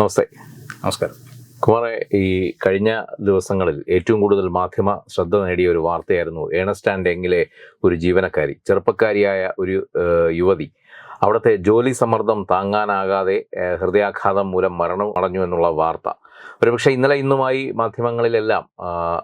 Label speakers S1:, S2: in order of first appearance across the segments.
S1: നമസ്തേ.
S2: നമസ്കാരം.
S1: കുമാറെ ഈ കഴിഞ്ഞ ദിവസങ്ങളിൽ ഏറ്റവും കൂടുതൽ മാധ്യമ ശ്രദ്ധ നേടിയ ഒരു വാർത്തയായിരുന്നു ഏണസ്റ്റ് ആൻഡ് എങ്ങിലെ ഒരു ജീവനക്കാരി ചെറുപ്പക്കാരിയായ ഒരു യുവതി. അവിടുത്തെ ജോലി സമ്മർദ്ദം താങ്ങാനാകാതെ ഹൃദയാഘാതം മൂലം മരണം അടഞ്ഞു എന്നുള്ള വാർത്ത. ഒരുപക്ഷെ ഇന്നലെ ഇന്നുമായി മാധ്യമങ്ങളിലെല്ലാം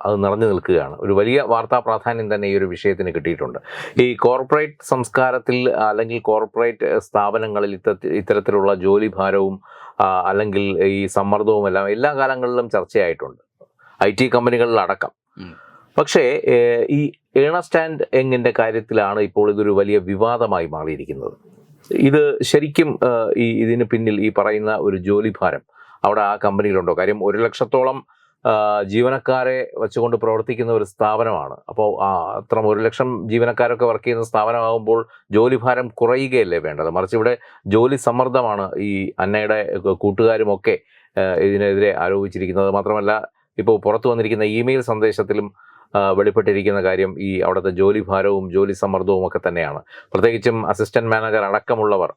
S1: അത് നിറഞ്ഞു നിൽക്കുകയാണ്. ഒരു വലിയ വാർത്താ പ്രാധാന്യം തന്നെ ഈ ഒരു വിഷയത്തിന് കിട്ടിയിട്ടുണ്ട്. ഈ കോർപ്പറേറ്റ് സംസ്കാരത്തിൽ അല്ലെങ്കിൽ കോർപ്പറേറ്റ് സ്ഥാപനങ്ങളിൽ ഇത്തരത്തി- ഇത്തരത്തിലുള്ള ജോലി ഭാരവും അല്ലെങ്കിൽ ഈ സമ്മർദ്ദവും എല്ലാം എല്ലാ കാലങ്ങളിലും ചർച്ചയായിട്ടുണ്ട്. ഐ ടി കമ്പനികളിലടക്കം. പക്ഷേ ഈ ഏണസ്റ്റ് ആൻഡ് എങ്ങിന്റെ കാര്യത്തിലാണ് ഇപ്പോൾ ഇതൊരു വലിയ വിവാദമായി മാറിയിരിക്കുന്നത്. ഇത് ശരിക്കും ഈ ഇതിന് പിന്നിൽ ഈ പറയുന്ന ഒരു ജോലി ഭാരം അവിടെ ആ കമ്പനിയിലുണ്ടോ? കാര്യം ഒരു ലക്ഷത്തോളം ജീവനക്കാരെ വെച്ചുകൊണ്ട് പ്രവർത്തിക്കുന്ന ഒരു സ്ഥാപനമാണ്. അപ്പോൾ അത്ര ഒരു ലക്ഷം ജീവനക്കാരൊക്കെ വർക്ക് ചെയ്യുന്ന സ്ഥാപനമാകുമ്പോൾ ജോലിഭാരം കുറയുകയല്ലേ വേണ്ടത്? മറിച്ച് ഇവിടെ ജോലി സമ്മർദ്ദമാണ് ഈ അന്നയുടെ കൂട്ടുകാരുമൊക്കെ ഇതിനെതിരെ ആരോപിച്ചിരിക്കുന്നത്. മാത്രമല്ല ഇപ്പോൾ പുറത്തു വന്നിരിക്കുന്ന ഇമെയിൽ സന്ദേശത്തിലും വെളിപ്പെട്ടിരിക്കുന്ന കാര്യം ഈ അവിടുത്തെ ജോലി ഭാരവും ജോലി സമ്മർദ്ദവും ഒക്കെ തന്നെയാണ്. പ്രത്യേകിച്ചും അസിസ്റ്റന്റ് മാനേജർ അടക്കമുള്ളവർ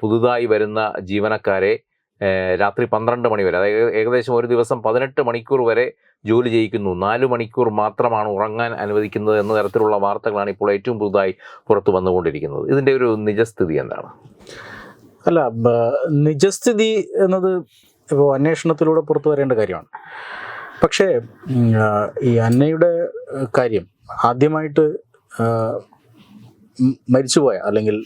S1: പുതുതായി വരുന്ന ജീവനക്കാരെ രാത്രി പന്ത്രണ്ട് മണി വരെ. അതായത് ഏകദേശം ഒരു ദിവസം പതിനെട്ട് മണിക്കൂർ വരെ ജോലി ചെയ്യിക്കുന്നു. നാല് മണിക്കൂർ മാത്രമാണ് ഉറങ്ങാൻ അനുവദിക്കുന്നത് എന്ന തരത്തിലുള്ള വാർത്തകളാണ് ഇപ്പോൾ ഏറ്റവും പുതുതായി പുറത്തു വന്നുകൊണ്ടിരിക്കുന്നത്. ഇതിന്റെ ഒരു നിജസ്ഥിതി എന്താണ്?
S2: അല്ല നിജസ്ഥിതി എന്നത് ഇപ്പോൾ അന്വേഷണത്തിലൂടെ പുറത്തു വരേണ്ട കാര്യമാണ്. പക്ഷേ ഈ അന്നയുടെ കാര്യം ആദ്യമായിട്ട് മരിച്ചുപോയ അല്ലെങ്കിൽ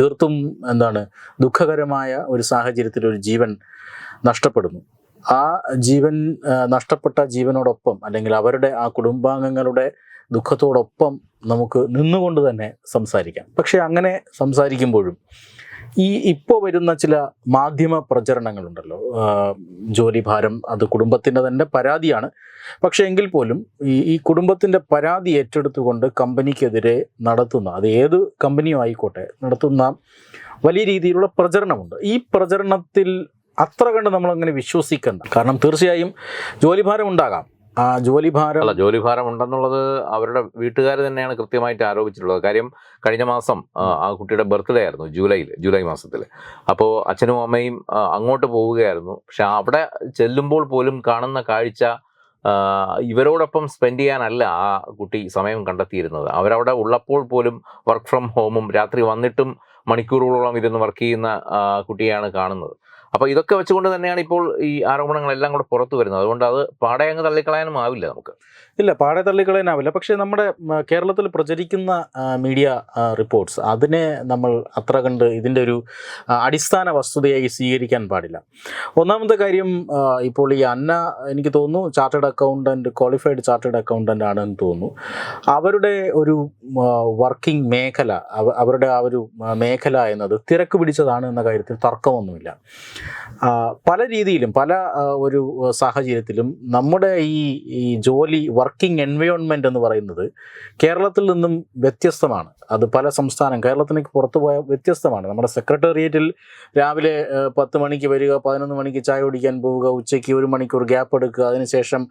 S2: തീർത്തും എന്താണ് ദുഃഖകരമായ ഒരു സാഹചര്യത്തിൽ ഒരു ജീവൻ നഷ്ടപ്പെടുന്നു. ആ ജീവൻ നഷ്ടപ്പെട്ട ജീവനോടൊപ്പം അല്ലെങ്കിൽ അവരുടെ ആ കുടുംബാംഗങ്ങളുടെ ദുഃഖത്തോടൊപ്പം നമുക്ക് നിന്നുകൊണ്ട് തന്നെ സംസാരിക്കാം. പക്ഷെ അങ്ങനെ സംസാരിക്കുമ്പോഴും ഈ ഇപ്പോൾ വരുന്ന ചില മാധ്യമ പ്രചരണങ്ങളുണ്ടല്ലോ. ജോലിഭാരം ജോലി ഭാരം അത് കുടുംബത്തിന്റെ തന്നെ പരാതിയാണ്. പക്ഷേ എങ്കിൽ പോലും ഈ ഈ കുടുംബത്തിന്റെ പരാതി ഏറ്റെടുത്തുകൊണ്ട് കമ്പനിക്കെതിരെ നടത്തുന്ന അത് ഏത് കമ്പനിയും ആയിക്കോട്ടെ നടത്തുന്ന വലിയ രീതിയിലുള്ള പ്രചരണമുണ്ട്. ഈ പ്രചരണത്തിൽ അത്ര കണ്ട് നമ്മളങ്ങനെ വിശ്വസിക്കണ്ട. കാരണം തീർച്ചയായും ജോലിഭാരം ഉണ്ടാകാം. ജോലിഭാരം
S1: അല്ല ജോലിഭാരം ഉണ്ടെന്നുള്ളത് അവരുടെ വീട്ടുകാർ തന്നെയാണ് കൃത്യമായിട്ട് ആരോപിച്ചിട്ടുള്ളത്. കാര്യം കഴിഞ്ഞ മാസം ആ, ആ കുട്ടിയുടെ ബർത്ത്ഡേ ആയിരുന്നു ജൂലൈയിൽ ജൂലൈ മാസത്തിൽ അപ്പോൾ അച്ഛനും അമ്മയും അങ്ങോട്ട് പോവുകയായിരുന്നു. പക്ഷെ അവിടെ ചെല്ലുമ്പോൾ പോലും കാണുന്ന കാഴ്ച ഇവരോടൊപ്പം സ്പെൻഡ് ചെയ്യാനല്ല ആ കുട്ടി സമയം കണ്ടെത്തിയിരുന്നത്. അവരവിടെ ഉള്ളപ്പോൾ പോലും വർക്ക് ഫ്രം ഹോമും രാത്രി വന്നിട്ടും മണിക്കൂറുകളോളം ഇരുന്ന് വർക്ക് ചെയ്യുന്ന കുട്ടിയാണ് കാണുന്നത്. അപ്പോൾ ഇതൊക്കെ വെച്ചുകൊണ്ട് തന്നെയാണ് ഇപ്പോൾ ഈ ആരോപണങ്ങളെല്ലാം കൂടെ പുറത്തു വരുന്നത്. അതുകൊണ്ട് അത് പാടെ അങ്ങ് തള്ളിക്കളയാനും ആവില്ല നമുക്ക്.
S2: ഇല്ല പാടെ തള്ളിക്കളയാനാവില്ല പക്ഷേ നമ്മുടെ കേരളത്തിൽ പ്രചരിക്കുന്ന മീഡിയ റിപ്പോർട്ട്സ് അതിനെ നമ്മൾ അത്ര കണ്ട് ഇതിന്റെ ഒരു അടിസ്ഥാന വസ്തുതയായി സ്വീകരിക്കാൻ പാടില്ല. ഒന്നാമത്തെ കാര്യം ഇപ്പോൾ ഈ അന്ന എനിക്ക് തോന്നുന്നു chartered accountant qualified chartered accountant ആണെന്ന് തോന്നുന്നു. അവരുടെ ഒരു വർക്കിംഗ് മേഖല അവരുടെ ആ ഒരു മേഖല എന്നത് തിരക്ക് പിടിച്ചതാണ് എന്ന കാര്യത്തിൽ തർക്കമൊന്നുമില്ല. പല രീതിയിലും പല ഒരു സാഹചര്യത്തിലും നമ്മുടെ ഈ ഈ ജോലി വർക്കിംഗ് എൻവയോൺമെന്റ് എന്ന് പറയുന്നത് കേരളത്തിൽ നിന്നും വ്യത്യസ്തമാണ്. അത് പല സംസ്ഥാനം കേരളത്തിലേക്ക് പുറത്തു പോയ വ്യത്യസ്തമാണ്. നമ്മുടെ സെക്രട്ടേറിയറ്റിൽ രാവിലെ പത്ത് മണിക്ക് വരിക പതിനൊന്ന് മണിക്ക് ചായ കുടിക്കാൻ പോവുക ഉച്ചയ്ക്ക് ഒരു മണിക്കൂർ ഗ്യാപ്പ് എടുക്കുക അതിനുശേഷം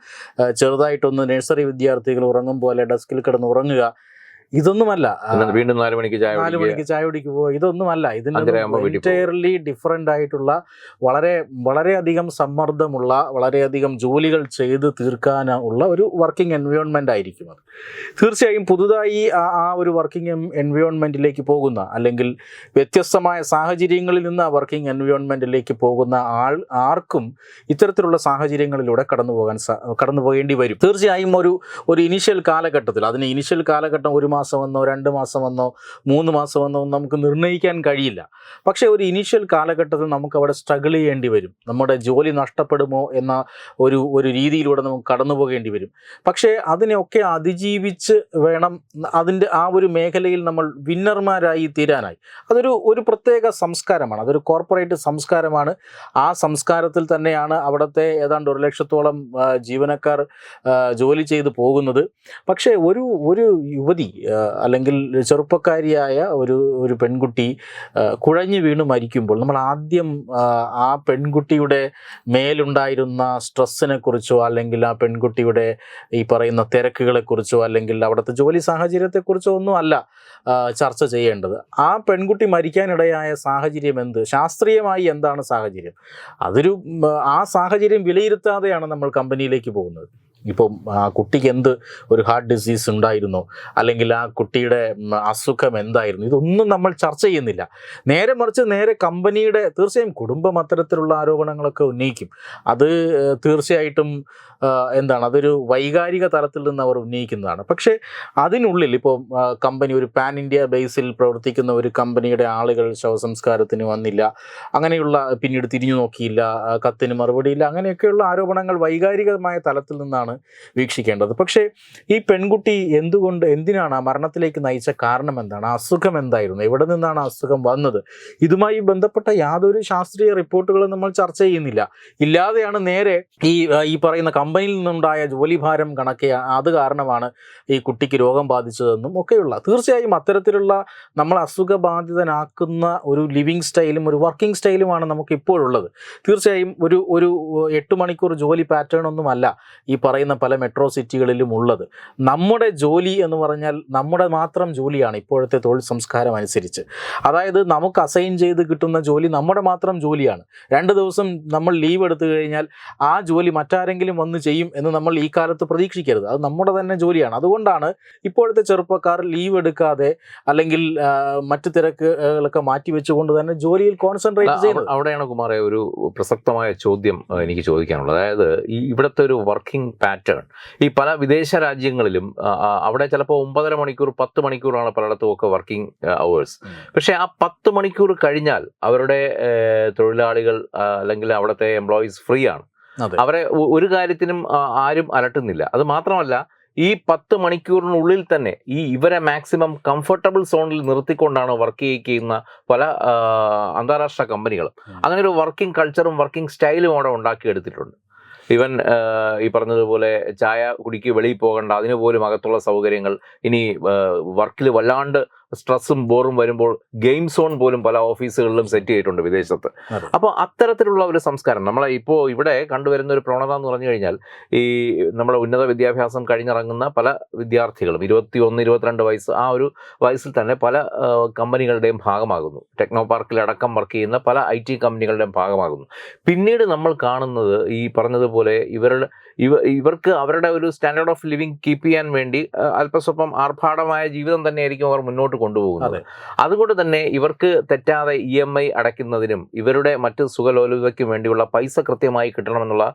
S2: ചെറുതായിട്ടൊന്ന് നഴ്സറി വിദ്യാർത്ഥികൾ ഉറങ്ങും പോലെ ഡെസ്കിൽ കിടന്ന് ഉറങ്ങുക ഇതൊന്നുമല്ല.
S1: വീണ്ടും നാല് മണിക്ക് ചായ
S2: നാല് മണിക്ക് ചായ കുടിക്ക് പോവുക ഇതൊന്നുമല്ല. എന്റയർലി ഡിഫറെന്റ് ആയിട്ടുള്ള വളരെ വളരെയധികം സമ്മർദ്ദമുള്ള വളരെയധികം ജോലികൾ ചെയ്ത് തീർക്കാനുള്ള ഒരു വർക്കിംഗ് എൻവയോൺമെന്റ് ആയിരിക്കും അത്. തീർച്ചയായും പുതുതായി ആ ആ ഒരു വർക്കിംഗ് എൻവയോൺമെന്റിലേക്ക് പോകുന്ന അല്ലെങ്കിൽ വ്യത്യസ്തമായ സാഹചര്യങ്ങളിൽ നിന്ന് ആ വർക്കിംഗ് എൻവയോൺമെന്റിലേക്ക് പോകുന്ന ആൾ ആർക്കും ഇത്തരത്തിലുള്ള സാഹചര്യങ്ങളിലൂടെ കടന്നു പോകാൻ കടന്നു പോകേണ്ടി വരും. തീർച്ചയായും ഒരു ഒരു ഇനിഷ്യൽ കാലഘട്ടത്തിൽ അതിന് ഇനിഷ്യൽ കാലഘട്ടം ഒരു മാസമെന്നോ രണ്ട് മാസം വന്നോ മൂന്ന് മാസമെന്നോ ഒന്നും നമുക്ക് നിർണയിക്കാൻ കഴിയില്ല. പക്ഷേ ഒരു ഇനീഷ്യൽ കാലഘട്ടത്തിൽ നമുക്ക് അവിടെ സ്ട്രഗിൾ ചെയ്യേണ്ടി വരും. നമ്മുടെ ജോലി നഷ്ടപ്പെടുമോ എന്ന ഒരു ഒരു രീതിയിലൂടെ നമുക്ക് കടന്നു പോകേണ്ടി വരും. പക്ഷേ അതിനെയൊക്കെ അതിജീവിച്ച് വേണം അതിന്റെ ആ ഒരു മേഖലയിൽ നമ്മൾ വിന്നർമാരായി തീരാനായി. അതൊരു ഒരു പ്രത്യേക സംസ്കാരമാണ്. അതൊരു കോർപ്പറേറ്റ് സംസ്കാരമാണ്. ആ സംസ്കാരത്തിൽ തന്നെയാണ് അവിടുത്തെ ഏതാണ്ട് ഒരു ലക്ഷത്തോളം ജീവനക്കാർ ജോലി ചെയ്ത് പോകുന്നത്. പക്ഷേ ഒരു ഒരു യുവതി അല്ലെങ്കിൽ ചെറുപ്പക്കാരിയായ ഒരു ഒരു പെൺകുട്ടി കുഴഞ്ഞു വീണ് മരിക്കുമ്പോൾ നമ്മൾ ആദ്യം ആ, പെൺകുട്ടിയുടെ മേലുണ്ടായിരുന്ന സ്ട്രെസ്സിനെ കുറിച്ചോ അല്ലെങ്കിൽ ആ പെൺകുട്ടിയുടെ ഈ പറയുന്ന തിരക്കുകളെക്കുറിച്ചോ അല്ലെങ്കിൽ അവിടുത്തെ ജോലി സാഹചര്യത്തെക്കുറിച്ചോ ഒന്നും അല്ല ചർച്ച ചെയ്യേണ്ടത്. ആ പെൺകുട്ടി മരിക്കാനിടയായ സാഹചര്യം എന്ത്? ശാസ്ത്രീയമായി എന്താണ് സാഹചര്യം? അതൊരു ആ സാഹചര്യം വിലയിരുത്താതെയാണ് നമ്മൾ കമ്പനിയിലേക്ക് പോകുന്നത്. ഇപ്പം ആ കുട്ടിക്ക് എന്ത് ഒരു ഹാർട്ട് ഡിസീസ് ഉണ്ടായിരുന്നോ അല്ലെങ്കിൽ ആ കുട്ടിയുടെ അസുഖം എന്തായിരുന്നു ഇതൊന്നും നമ്മൾ ചർച്ച ചെയ്യുന്നില്ല. നേരെ മറിച്ച് നേരെ കമ്പനിയുടെ തീർച്ചയായും കുടുംബം അത്തരത്തിലുള്ള ആരോപണങ്ങളൊക്കെ ഉന്നയിക്കും. അത് തീർച്ചയായിട്ടും എന്താണ് അതൊരു വൈകാരിക തലത്തിൽ നിന്ന് അവർ ഉന്നയിക്കുന്നതാണ്. പക്ഷേ അതിനുള്ളിൽ ഇപ്പോൾ കമ്പനി ഒരു പാൻ ഇന്ത്യ ബേസിൽ പ്രവർത്തിക്കുന്ന ഒരു കമ്പനിയുടെ ആളുകൾ ശവസംസ്കാരത്തിന് വന്നില്ല അങ്ങനെയുള്ള പിന്നീട് തിരിഞ്ഞു നോക്കിയില്ല കത്തിന് മറുപടിയില്ല അങ്ങനെയൊക്കെയുള്ള ആരോപണങ്ങൾ വൈകാരികമായ തലത്തിൽ നിന്നാണ് വീക്ഷിക്കേണ്ടത്. പക്ഷേ ഈ പെൺകുട്ടി എന്തുകൊണ്ട് എന്തിനാണ് ആ മരണത്തിലേക്ക് നയിച്ച കാരണം എന്താണ്? അസുഖം എന്തായിരുന്നു? എവിടെ നിന്നാണ് അസുഖം വന്നത്? ഇതുമായി ബന്ധപ്പെട്ട യാതൊരു ശാസ്ത്രീയ റിപ്പോർട്ടുകളും നമ്മൾ ചർച്ച ചെയ്യുന്നില്ല. ഇല്ലാതെയാണ് നേരെ ഈ ഈ പറയുന്ന കമ്പനിയിൽ നിന്നുണ്ടായ ജോലിഭാരം കണക്കെ അത് കാരണമാണ് ഈ കുട്ടിക്ക് രോഗം ബാധിച്ചതെന്നും ഒക്കെയുള്ള. തീർച്ചയായും അത്തരത്തിലുള്ള നമ്മൾ അസുഖബാധിതനാക്കുന്ന ഒരു ലിവിങ് സ്റ്റൈലും ഒരു വർക്കിംഗ് സ്റ്റൈലുമാണ് നമുക്ക് ഇപ്പോഴുള്ളത് തീർച്ചയായും ഒരു ഒരു എട്ട് മണിക്കൂർ ജോലി പാറ്റേൺ ഒന്നുമല്ല ഈ പറയുന്ന പല മെട്രോ സിറ്റികളിലും ഉള്ളത്. നമ്മുടെ ജോലി എന്ന് പറഞ്ഞാൽ നമ്മുടെ മാത്രം ജോലിയാണ് ഇപ്പോഴത്തെ തൊഴിൽ സംസ്കാരം അനുസരിച്ച്. അതായത് നമുക്ക് അസൈൻ ചെയ്ത് കിട്ടുന്ന ജോലി നമ്മുടെ മാത്രം ജോലിയാണ്. രണ്ട് ദിവസം നമ്മൾ ലീവ് എടുത്തു കഴിഞ്ഞാൽ ആ ജോലി മറ്റാരെങ്കിലും വന്ന് ചെയ്യും എന്ന് നമ്മൾ ഈ കാലത്ത് പ്രതീക്ഷിക്കരുത്. അത് നമ്മുടെ തന്നെ ജോലിയാണ്. അതുകൊണ്ടാണ് ഇപ്പോഴത്തെ ചെറുപ്പക്കാർ ലീവ് എടുക്കാതെ അല്ലെങ്കിൽ മറ്റു തിരക്കുകളൊക്കെ മാറ്റി വെച്ചുകൊണ്ട് തന്നെ ജോലിയിൽ കോൺസെൻട്രേറ്റ് ചെയ്യുന്നത്
S1: അവ- അവിടെയാണ് കുമാറെ ഒരു പ്രസക്തമായ ചോദ്യം എനിക്ക് ചോദിക്കാനുള്ളത്. അതായത് ഇവിടുത്തെ ഒരു വർക്കിംഗ് പാറ്റേൺ ഈ പല വിദേശ രാജ്യങ്ങളിലും അവിടെ ചിലപ്പോൾ ഒമ്പതര മണിക്കൂർ പത്ത് മണിക്കൂറാണ് പലയിടത്തും ഒക്കെ വർക്കിംഗ് അവേഴ്സ് പക്ഷെ ആ പത്ത് മണിക്കൂർ കഴിഞ്ഞാൽ അവരുടെ തൊഴിലാളികൾ അല്ലെങ്കിൽ അവിടുത്തെ എംപ്ലോയീസ് ഫ്രീ ആണ്. അവരെ ഒരു കാര്യത്തിനും ആരും അലട്ടുന്നില്ല. അത് മാത്രമല്ല ഈ പത്ത് മണിക്കൂറിനുള്ളിൽ തന്നെ ഈ ഇവരെ മാക്സിമം കംഫർട്ടബിൾ സോണിൽ നിർത്തിക്കൊണ്ടാണ് വർക്ക് ചെയ്യുന്ന പല അന്താരാഷ്ട്ര കമ്പനികളും അങ്ങനെ ഒരു വർക്കിംഗ് കൾച്ചറും വർക്കിംഗ് സ്റ്റൈലും അവിടെ ഉണ്ടാക്കിയെടുത്തിട്ടുണ്ട്. ഇവൻ ഈ പറഞ്ഞതുപോലെ ചായ കുടിക്ക് വെളിയിൽ പോകണ്ട അതിന് പോലും അകത്തുള്ള സൗകര്യങ്ങൾ ഇനി വർക്കിൽ വല്ലാണ്ട് സ്ട്രെസ്സും ബോറും വരുമ്പോൾ ഗെയിം സോൺ പോലും പല ഓഫീസുകളിലും സെറ്റ് ചെയ്തിട്ടുണ്ട് വിദേശത്ത്. അപ്പോൾ അത്തരത്തിലുള്ള ഒരു സംസ്കാരം നമ്മളെ ഇപ്പോൾ ഇവിടെ കണ്ടുവരുന്ന ഒരു പ്രവണത എന്ന് പറഞ്ഞു കഴിഞ്ഞാൽ ഈ നമ്മുടെ ഉന്നത വിദ്യാഭ്യാസം കഴിഞ്ഞിറങ്ങുന്ന പല വിദ്യാർത്ഥികളും ഇരുപത്തി ഒന്ന് ഇരുപത്തിരണ്ട് വയസ്സ് ആ ഒരു വയസ്സിൽ തന്നെ പല കമ്പനികളുടെയും ഭാഗമാകുന്നു. ടെക്നോ പാർക്കിൽ അടക്കം വർക്ക് ചെയ്യുന്ന പല ഐ ടി കമ്പനികളുടെയും ഭാഗമാകുന്നു. പിന്നീട് നമ്മൾ കാണുന്നത് ഈ പറഞ്ഞതുപോലെ ഇവരുടെ ഇവ ഇവർക്ക് അവരുടെ ഒരു സ്റ്റാൻഡേർഡ് ഓഫ് ലിവിങ് കീപ്പ് ചെയ്യാൻ വേണ്ടി അല്പസ്വപ്പം അല്പസ്വല്പം ആർഭാടമായ ജീവിതം തന്നെയായിരിക്കും അവർ മുന്നോട്ട് കൊണ്ടുപോകുന്നത്.
S2: അതെ.
S1: അതുകൊണ്ട് തന്നെ ഇവർക്ക് തെറ്റാതെ ഇ എം ഐ അടയ്ക്കുന്നതിനും ഇവരുടെ മറ്റ് സുഖലോലുതയ്ക്കും വേണ്ടിയുള്ള പൈസ കൃത്യമായി കിട്ടണമെന്നുള്ള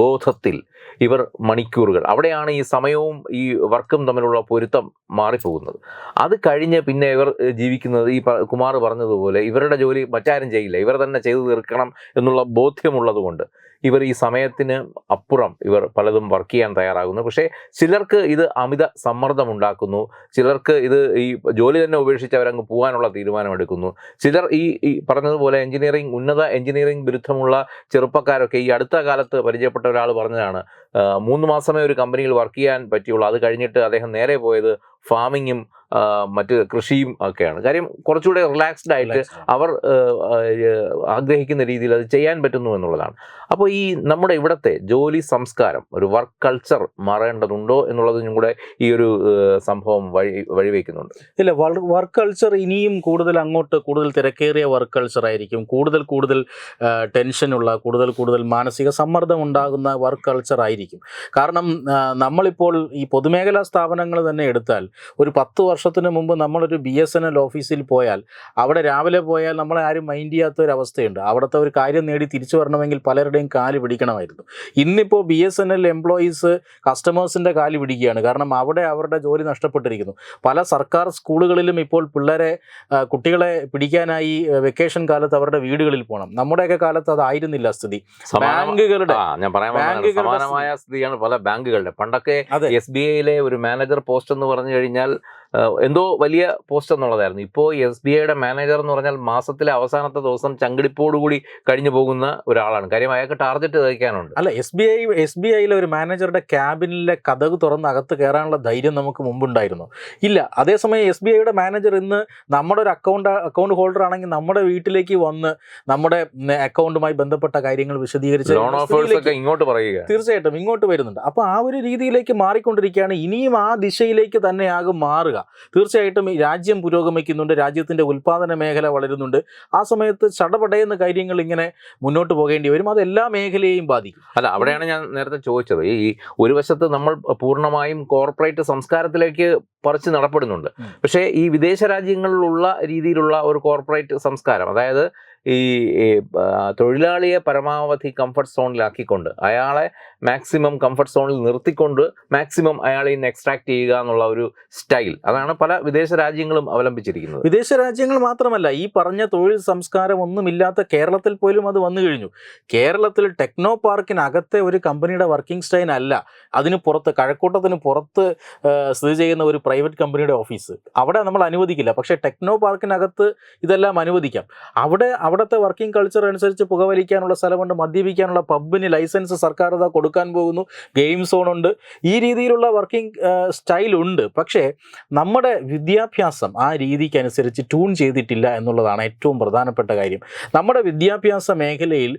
S1: ബോധത്തിൽ ഇവർ മണിക്കൂറുകൾ അവിടെയാണ് ഈ സമയവും ഈ വർക്കും തമ്മിലുള്ള പൊരുത്തം മാറിപ്പോകുന്നത്. അത് കഴിഞ്ഞ് പിന്നെ ഇവർ ജീവിക്കുന്നത് ഈ കുമാർ പറഞ്ഞതുപോലെ ഇവരുടെ ജോലി മറ്റാരും ചെയ്യില്ല ഇവർ തന്നെ ചെയ്തു തീർക്കണം എന്നുള്ള ബോധ്യമുള്ളത് കൊണ്ട് ഇവർ ഈ സമയത്തിന് അപ്പുറം ഇവർ പലതും വർക്ക് ചെയ്യാൻ തയ്യാറാകുന്നു. പക്ഷേ ചിലർക്ക് ഇത് അമിത സമ്മർദ്ദം ഉണ്ടാക്കുന്നു. ചിലർക്ക് ഇത് ഈ ജോലി തന്നെ ഉപേക്ഷിച്ച് അവരങ്ങ് പോകാനുള്ള തീരുമാനമെടുക്കുന്നു. ചിലർ ഈ ഈ പറഞ്ഞതുപോലെ എഞ്ചിനീയറിംഗ് ഉന്നത എഞ്ചിനീയറിംഗ് ബിരുദമുള്ള ചെറുപ്പക്കാരൊക്കെ ഈ അടുത്ത കാലത്ത് പരിചയപ്പെട്ട ഒരാൾ പറഞ്ഞതാണ് മൂന്ന് മാസമേ ഒരു കമ്പനിയിൽ വർക്ക് ചെയ്യാൻ പറ്റിയുള്ളൂ. അത് കഴിഞ്ഞിട്ട് അദ്ദേഹം നേരെ പോയത് ഫാമിങ്ങും മറ്റ് കൃഷിയും ഒക്കെയാണ്. കാര്യം കുറച്ചുകൂടെ റിലാക്സ്ഡ് ആയിട്ട് അവർ ആഗ്രഹിക്കുന്ന രീതിയിൽ അത് ചെയ്യാൻ പറ്റുന്നു എന്നുള്ളതാണ്. അപ്പോൾ ഈ നമ്മുടെ ഇവിടുത്തെ ജോലി സംസ്കാരം ഒരു വർക്ക് കൾച്ചർ മാറേണ്ടതുണ്ടോ എന്നുള്ളതിനും കൂടെ ഈ ഒരു സംഭവം വഴി വഴിവെക്കുന്നുണ്ട്.
S2: ഇല്ല വർക്ക് കൾച്ചർ ഇനിയും കൂടുതൽ അങ്ങോട്ട് കൂടുതൽ തിരക്കേറിയ വർക്ക് കൾച്ചർ ആയിരിക്കും. കൂടുതൽ കൂടുതൽ ടെൻഷനുള്ള കൂടുതൽ കൂടുതൽ മാനസിക സമ്മർദ്ദം ഉണ്ടാകുന്ന വർക്ക് കൾച്ചർ ആയിരിക്കും. കാരണം നമ്മളിപ്പോൾ ഈ പൊതുമേഖലാ സ്ഥാപനങ്ങൾ തന്നെ എടുത്താൽ ഒരു പത്ത് വർഷത്തിന് മുമ്പ് നമ്മളൊരു ബി എസ് എൻ എൽ ഓഫീസിൽ പോയാൽ അവിടെ രാവിലെ പോയാൽ നമ്മളെ ആരും മൈൻഡ് ചെയ്യാത്ത ഒരു അവസ്ഥയുണ്ട് അവിടുത്തെ ഒരു കാര്യം നേടി തിരിച്ചു വരണമെങ്കിൽ പലരുടെയും കാൽ പിടിക്കണമായിരുന്നു. ഇന്നിപ്പോൾ B S N L employees കസ്റ്റമേഴ്സിന്റെ കാൽ പിടിക്കുകയാണ്. കാരണം അവിടെ അവരുടെ ജോലി നഷ്ടപ്പെട്ടിരിക്കുന്നു. പല സർക്കാർ സ്കൂളുകളിലും ഇപ്പോൾ പിള്ളേരെ കുട്ടികളെ പിടിക്കാനായി വെക്കേഷൻ കാലത്ത് അവരുടെ വീടുകളിൽ പോകണം. നമ്മുടെയൊക്കെ കാലത്ത് അതായിരുന്നില്ല സ്ഥിതി. ബാങ്കുകളുടെ
S1: ഞാൻ പറയാൻ. സമാനമായ സ്ഥിതിയാണ് പല ബാങ്കുകളുടെ. പണ്ടൊക്കെ എസ് ബി ഐയിലെ ഒരു മാനേജർ പോസ്റ്റ് എന്ന് പറഞ്ഞു കഴിഞ്ഞാൽ ഏഹ് എന്തോ വലിയ പോസ്റ്റ് എന്നുള്ളതായിരുന്നു. ഇപ്പോൾ എസ് ബി ഐയുടെ മാനേജർ എന്ന് പറഞ്ഞാൽ മാസത്തിലെ അവസാനത്തെ ദിവസം ചങ്കിടിപ്പോടുകൂടി കഴിഞ്ഞു പോകുന്ന ഒരാളാണ്. കാര്യം അയാൾക്ക് ടാർഗറ്റ് തയ്ക്കാനുണ്ട്
S2: അല്ല S B I S B ഐയിലെ ഒരു മാനേജറുടെ ക്യാബിനിലെ കഥക് തുറന്ന് അകത്ത് കയറാനുള്ള ധൈര്യം നമുക്ക് മുമ്പുണ്ടായിരുന്നു. ഇല്ല അതേസമയം എസ് ബി ഐയുടെ മാനേജർ ഇന്ന് നമ്മുടെ ഒരു അക്കൗണ്ട് അക്കൗണ്ട് ഹോൾഡർ ആണെങ്കിൽ നമ്മുടെ വീട്ടിലേക്ക് വന്ന് നമ്മുടെ അക്കൗണ്ടുമായി ബന്ധപ്പെട്ട കാര്യങ്ങൾ വിശദീകരിച്ച്
S1: ലോൺ ഓഫേഴ്സ് ഇങ്ങോട്ട് പറയുക.
S2: തീർച്ചയായിട്ടും ഇങ്ങോട്ട് വരുന്നുണ്ട്. അപ്പോൾ ആ ഒരു രീതിയിലേക്ക് മാറിക്കൊണ്ടിരിക്കുകയാണ്. ഇനിയും ആ ദിശയിലേക്ക് തന്നെയാകും മാറുക. തീർച്ചയായിട്ടും ഈ രാജ്യം പുരോഗമിക്കുന്നുണ്ട് രാജ്യത്തിന്റെ ഉൽപ്പാദന മേഖല വളരുന്നുണ്ട്. ആ സമയത്ത് ചടപടയുന്ന കാര്യങ്ങൾ ഇങ്ങനെ മുന്നോട്ട് പോകേണ്ടി വരും. അത് എല്ലാ മേഖലയെയും ബാധിക്കും.
S1: അല്ല അവിടെയാണ് ഞാൻ നേരത്തെ ചോദിച്ചത്. ഈ ഒരു വശത്ത് നമ്മൾ പൂർണമായും കോർപ്പറേറ്റ് സംസ്കാരത്തിലേക്ക് പറിച്ച് നടപ്പെടുന്നുണ്ട്. പക്ഷേ ഈ വിദേശ രാജ്യങ്ങളിലുള്ള രീതിയിലുള്ള ഒരു കോർപ്പറേറ്റ് സംസ്കാരം അതായത് ഈ തൊഴിലാളിയെ പരമാവധി കംഫർട്ട് സോണിലാക്കിക്കൊണ്ട് അയാളെ മാക്സിമം കംഫർട്ട് സോണിൽ നിർത്തിക്കൊണ്ട് മാക്സിമം അയാളെ ഇന്ന് എക്സ്ട്രാക്ട് ചെയ്യുക എന്നുള്ള ഒരു സ്റ്റൈൽ അതാണ് പല വിദേശ രാജ്യങ്ങളും അവലംബിച്ചിരിക്കുന്നത്.
S2: വിദേശ രാജ്യങ്ങൾ മാത്രമല്ല ഈ പറഞ്ഞ തൊഴിൽ സംസ്കാരം ഒന്നുമില്ലാത്ത കേരളത്തിൽ പോലും അത് വന്നു കഴിഞ്ഞു. കേരളത്തിൽ ടെക്നോ പാർക്കിനകത്തെ ഒരു കമ്പനിയുടെ വർക്കിംഗ് സ്റ്റൈൽ അല്ല. അതിന് പുറത്ത് കഴക്കൂട്ടത്തിന് പുറത്ത് സ്ഥിതി ചെയ്യുന്ന ഒരു പ്രൈവറ്റ് കമ്പനിയുടെ ഓഫീസ് അവിടെ നമ്മൾ അനുവദിക്കില്ല. പക്ഷേ ടെക്നോ പാർക്കിനകത്ത് ഇതെല്ലാം അനുവദിക്കാം. അവിടെ അവിടുത്തെ വർക്കിംഗ് കൾച്ചർ അനുസരിച്ച് പുകവലിക്കാനുള്ള സ്ഥലമുണ്ട്. മദ്യപിക്കാനുള്ള പബ്ബിന് ലൈസൻസ് സർക്കാർ ഇതാ കൊടുക്കാൻ പോകുന്നു. ഗെയിം സോൺ ഉണ്ട്. ഈ രീതിയിലുള്ള വർക്കിംഗ് സ്റ്റൈൽ ഉണ്ട്. പക്ഷേ നമ്മുടെ വിദ്യാഭ്യാസം ആ രീതിക്ക് അനുസരിച്ച് ട്യൂൺ ചെയ്തിട്ടില്ല എന്നുള്ളതാണ് ഏറ്റവും പ്രധാനപ്പെട്ട കാര്യം. നമ്മുടെ വിദ്യാഭ്യാസ മേഖലയിൽ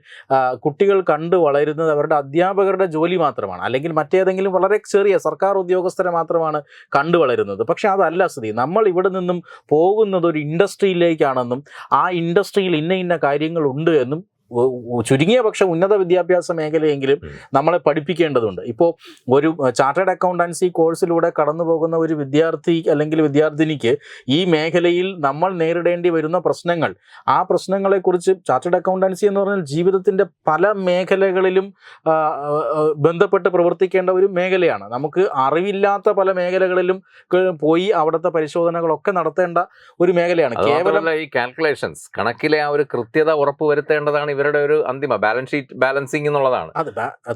S2: കുട്ടികൾ കണ്ടു വളരുന്നത് അവരുടെ അധ്യാപകരുടെ ജോലി മാത്രമാണ്. അല്ലെങ്കിൽ മറ്റേതെങ്കിലും വളരെ ചെറിയ സർക്കാർ ഉദ്യോഗസ്ഥരെ മാത്രമാണ് കണ്ടു വളരുന്നത്. പക്ഷേ അതല്ല സ്ഥിതി. നമ്മൾ ഇവിടെ നിന്നും പോകുന്നത് ഒരു ഇൻഡസ്ട്രിയിലേക്കാണെന്നും ആ ഇൻഡസ്ട്രിയിൽ ഇന്ന ഇന്ന കാര്യങ്ങളുണ്ട് എന്നും ചുരുങ്ങിയ പക്ഷെ ഉന്നത വിദ്യാഭ്യാസ മേഖലയെങ്കിലും നമ്മളെ പഠിപ്പിക്കേണ്ടതുണ്ട്. ഇപ്പോൾ ഒരു ചാർട്ടേഡ് അക്കൗണ്ടൻസി കോഴ്സിലൂടെ കടന്നു പോകുന്ന ഒരു വിദ്യാർത്ഥി അല്ലെങ്കിൽ വിദ്യാർത്ഥിനിക്ക് ഈ മേഖലയിൽ നമ്മൾ നേരിടേണ്ടി വരുന്ന പ്രശ്നങ്ങൾ ആ പ്രശ്നങ്ങളെക്കുറിച്ച് ചാർട്ടേഡ് അക്കൗണ്ടൻസി എന്ന് പറഞ്ഞാൽ ജീവിതത്തിന്റെ പല മേഖലകളിലും ബന്ധപ്പെട്ട് പ്രവർത്തിക്കേണ്ട ഒരു മേഖലയാണ്. നമുക്ക് അറിവില്ലാത്ത പല മേഖലകളിലും പോയി അവിടുത്തെ പരിശോധനകളൊക്കെ നടത്തേണ്ട ഒരു മേഖലയാണ്. കേവലം
S1: ഈ കാൽക്കുലേഷൻസ് കണക്കിലെ ആ ഒരു കൃത്യത ഉറപ്പുവരുത്തേണ്ടതാണ് ഇവരുടെ ഒരു അന്തിമ ബാലൻസ് ഷീറ്റ് ബാലൻസിങ് എന്നുള്ളതാണ്.
S2: അത്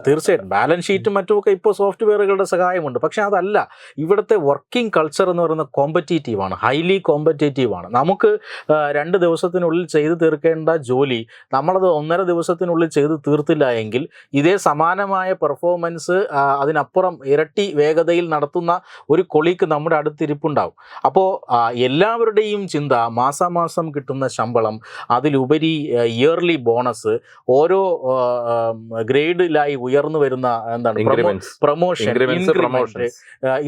S2: തീർച്ചയായിട്ടും. ബാലൻസ് ഷീറ്റും മറ്റുമൊക്കെ ഇപ്പോൾ സോഫ്റ്റ്വെയറുകളുടെ സഹായമുണ്ട്. പക്ഷേ അതല്ല ഇവിടുത്തെ വർക്കിംഗ് കൾച്ചർ എന്ന് പറയുന്നത് കോമ്പറ്റേറ്റീവ് ആണ്. ഹൈലി കോമ്പറ്റേറ്റീവ് ആണ്. നമുക്ക് രണ്ട് ദിവസത്തിനുള്ളിൽ ചെയ്തു തീർക്കേണ്ട ജോലി നമ്മളത് ഒന്നര ദിവസത്തിനുള്ളിൽ ചെയ്തു തീർത്തില്ല എങ്കിൽ ഇതേ സമാനമായ പെർഫോമൻസ് അതിനപ്പുറം ഇരട്ടി വേഗതയിൽ നടത്തുന്ന ഒരു കൊളീക്ക് നമ്മുടെ അടുത്തിരിപ്പുണ്ടാവും. അപ്പോൾ എല്ലാവരുടെയും ചിന്ത മാസാമാസം കിട്ടുന്ന ശമ്പളം അതിലുപരി ഇയർലി ബോണസ് ഓരോ ഗ്രേഡിലായി ഉയർന്നു വരുന്ന എന്താണ് പ്രൊമോഷൻ
S1: ഇൻക്രിമെന്റ്സ് പ്രൊമോഷൻസ്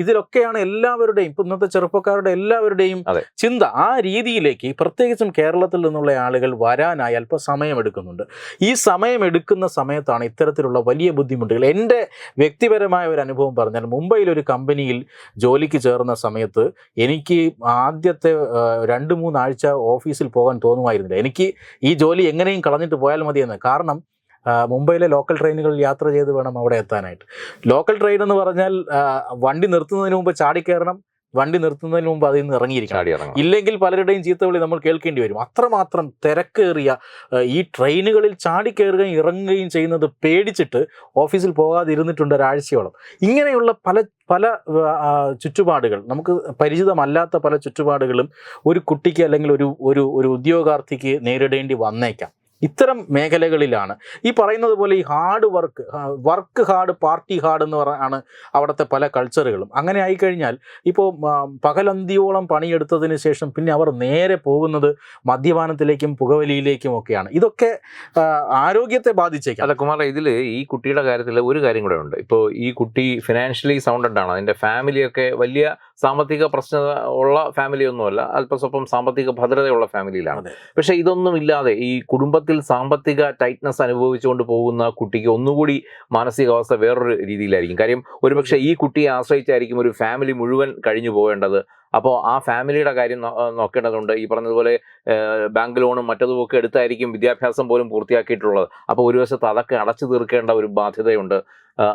S2: ഇതിലൊക്കെയാണ് എല്ലാവരുടെയും ഇപ്പൊ ഇന്നത്തെ ചെറുപ്പക്കാരുടെ എല്ലാവരുടെയും ചിന്ത. ആ രീതിയിലേക്ക് പ്രത്യേകിച്ചും കേരളത്തിൽ നിന്നുള്ള ആളുകൾ വരാനായി അല്പം സമയമെടുക്കുന്നുണ്ട്. ഈ സമയമെടുക്കുന്ന സമയത്താണ് ഇത്തരത്തിലുള്ള വലിയ ബുദ്ധിമുട്ടുകൾ. എന്റെ വ്യക്തിപരമായ ഒരു അനുഭവം പറഞ്ഞാൽ മുംബൈയിൽ ഒരു കമ്പനിയിൽ ജോലിക്ക് ചേർന്ന സമയത്ത് എനിക്ക് ആദ്യത്തെ രണ്ട് മൂന്നാഴ്ച ഓഫീസിൽ പോകാൻ തോന്നുമായിരുന്നില്ല. എനിക്ക് ഈ ജോലി എങ്ങനെയും കളഞ്ഞിട്ട് പോയാൽ മതിയെന്ന്. കാരണം മുംബൈയിലെ ലോക്കൽ ട്രെയിനുകളിൽ യാത്ര ചെയ്ത് വേണം അവിടെ എത്താനായിട്ട്. ലോക്കൽ ട്രെയിൻ എന്ന് പറഞ്ഞാൽ വണ്ടി നിർത്തുന്നതിന് മുമ്പ് ചാടിക്കയറണം വണ്ടി നിർത്തുന്നതിന് മുമ്പ് അതിൽ നിന്ന് ഇറങ്ങിയിരിക്കണം. ഇല്ലെങ്കിൽ പലരുടെയും ചീത്തവിളി നമ്മൾ കേൾക്കേണ്ടി വരും. അത്രമാത്രം തിരക്കേറിയ ഈ ട്രെയിനുകളിൽ ചാടിക്കയറുകയും ഇറങ്ങുകയും ചെയ്യുന്നത് പേടിച്ചിട്ട് ഓഫീസിൽ പോകാതിരുന്നിട്ടുണ്ട് ഒരാഴ്ചയോളം ഇങ്ങനെയുള്ള പല പല ചുറ്റുപാടുകൾ നമുക്ക് പരിചിതമല്ലാത്ത പല ചുറ്റുപാടുകളും ഒരു കുട്ടിക്ക് അല്ലെങ്കിൽ ഒരു ഒരു ഒരു ഉദ്യോഗാർത്ഥിക്ക് നേരിടേണ്ടി വന്നേക്കാം. ഇത്തരം മേഖലകളിലാണ്. ഈ പറയുന്നത് പോലെ ഈ hard work work hard party hard എന്ന് പറഞ്ഞാണ് അവിടുത്തെ പല കൾച്ചറുകളും. അങ്ങനെ ആയിക്കഴിഞ്ഞാൽ ഇപ്പോൾ പകലന്തിയോളം പണിയെടുത്തതിന് ശേഷം പിന്നെ അവർ നേരെ പോകുന്നത് മദ്യപാനത്തിലേക്കും പുകവലിയിലേക്കും ഒക്കെയാണ്. ഇതൊക്കെ ആരോഗ്യത്തെ ബാധിച്ചേക്കാം.
S1: അല്ല കുമാർ ഇതിൽ ഈ കുട്ടിയുടെ കാര്യത്തിൽ ഒരു കാര്യം കൂടെ ഉണ്ട്. ഇപ്പോൾ ഈ കുട്ടി ഫിനാൻഷ്യലി സൗണ്ടഡ് ആണ് അതിന്റെ ഫാമിലിയൊക്കെ വലിയ സാമ്പത്തിക പ്രശ്ന ഉള്ള ഫാമിലി ഒന്നുമല്ല അല്പസ്വല്പം സാമ്പത്തിക ഭദ്രതയുള്ള ഫാമിലിയിലാണ് പക്ഷേ ഇതൊന്നും ഇല്ലാതെ ഈ കുടുംബത്തിൽ സാമ്പത്തിക ടൈറ്റ്നസ് അനുഭവിച്ചുകൊണ്ട് പോകുന്ന കുട്ടിക്ക് ഒന്നുകൂടി മാനസികാവസ്ഥ വേറൊരു രീതിയിലായിരിക്കും. കാര്യം ഒരുപക്ഷെ ഈ കുട്ടിയെ ആശ്രയിച്ചായിരിക്കും ഒരു ഫാമിലി മുഴുവൻ കഴിഞ്ഞു പോകേണ്ടത് അപ്പോൾ ആ ഫാമിലിയുടെ കാര്യം നോക്കേണ്ടതുണ്ട്. ഈ പറഞ്ഞതുപോലെ ബാങ്ക് ലോണും മറ്റതും ഒക്കെ എടുത്തായിരിക്കും വിദ്യാഭ്യാസം പോലും പൂർത്തിയാക്കിയിട്ടുള്ളത്. അപ്പോൾ ഒരു വശത്ത് അതൊക്കെ അടച്ചു തീർക്കേണ്ട ഒരു ബാധ്യതയുണ്ട്.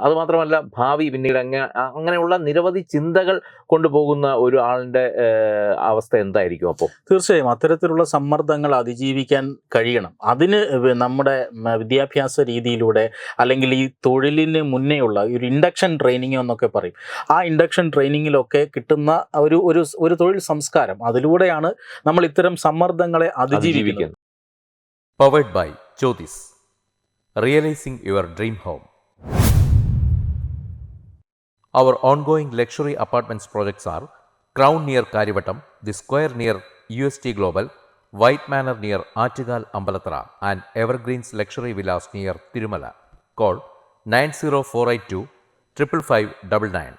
S1: അതുമാത്രമല്ല ഭാവി പിന്നീട് അങ്ങനെ അങ്ങനെയുള്ള നിരവധി ചിന്തകൾ കൊണ്ടുപോകുന്ന ഒരു ആളിന്റെ അവസ്ഥ എന്തായിരിക്കും അപ്പോൾ
S2: തീർച്ചയായും. അത്തരത്തിലുള്ള സമ്മർദ്ദങ്ങൾ അതിജീവിക്കാൻ കഴിയണം. അതിന് നമ്മുടെ വിദ്യാഭ്യാസ രീതിയിലൂടെ അല്ലെങ്കിൽ ഈ തൊഴിലിന് മുന്നേയുള്ള ഒരു ഇൻഡക്ഷൻ ട്രെയിനിങ് എന്നൊക്കെ പറയും. ആ ഇൻഡക്ഷൻ ട്രെയിനിങ്ങിലൊക്കെ കിട്ടുന്ന ഒരു ഒരു ഒരു തൊഴിൽ സംസ്കാരം അതിലൂടെയാണ് നമ്മൾ ഇത്തരം സമ്മർദ്ദങ്ങളെ അതിജീവിക്കുന്നത്
S1: അതിജീവിക്കുന്നു powered by Jyothis realising your dream home Our ongoing luxury apartments projects are Crown near Karivattam, The Square near UST Global, White Manor near Achigal Ambalatra, and Evergreens Luxury Villas near Tirumala. Call 90482 55599.